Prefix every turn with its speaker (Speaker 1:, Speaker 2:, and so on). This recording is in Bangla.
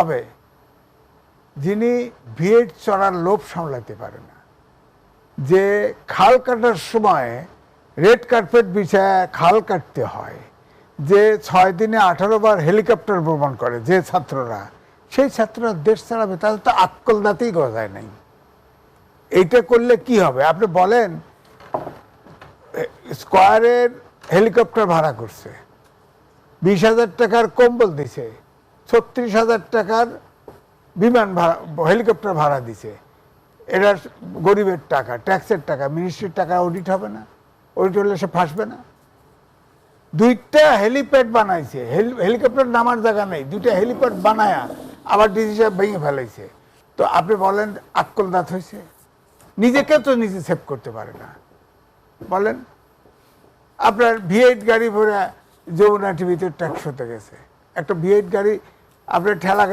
Speaker 1: তবে যিনি ভিএড চড়ার লোভ সামলাতে পারে না, যে খাল কাটার সময় রেড কার্পেট বিছায় খাল কাটতে হয়, যে ছয় দিনে আঠারো বার হেলিকপ্টার ভ্রমণ করে, যে ছাত্ররা, সেই ছাত্ররা দেশ ছাড়াবে তাহলে তো আক্কল দাঁতেই গজায় নাই। এইটা করলে কি হবে? আপনি বলেন স্কোয়ারের হেলিকপ্টার ভাড়া করছে, বিশ হাজার টাকার কম্বল দিছে ছত্রিশ হাজার টাকার বিমান ভাড়া, হেলিকপ্টার ভাড়া দিছে। এটা গরিবের টাকা, ট্যাক্সের টাকা, মিনিস্ট্রির টাকা অডিট হবে না অডিট হলে সে ফাঁসবে না। দুইটা হেলিপ্যাড বানাইছে হেলিকপ্টার নামার জায়গা নেই, দুইটা হেলিপ্যাড বানায়া আবার ডিসি সাহেব ভেঙে ফেলাইছে। তো আপনি বলেন, আক্কল দাঁত হয়েছে নিজেকে তো নিজে সেভ করতে পারে না। বলেন, আপনার ভিএইট গাড়ি ভরে যমুনা টিভিতে ট্যাক্স হতে গেছে। একটা ভিএইট গাড়ি আপনার ঠেলা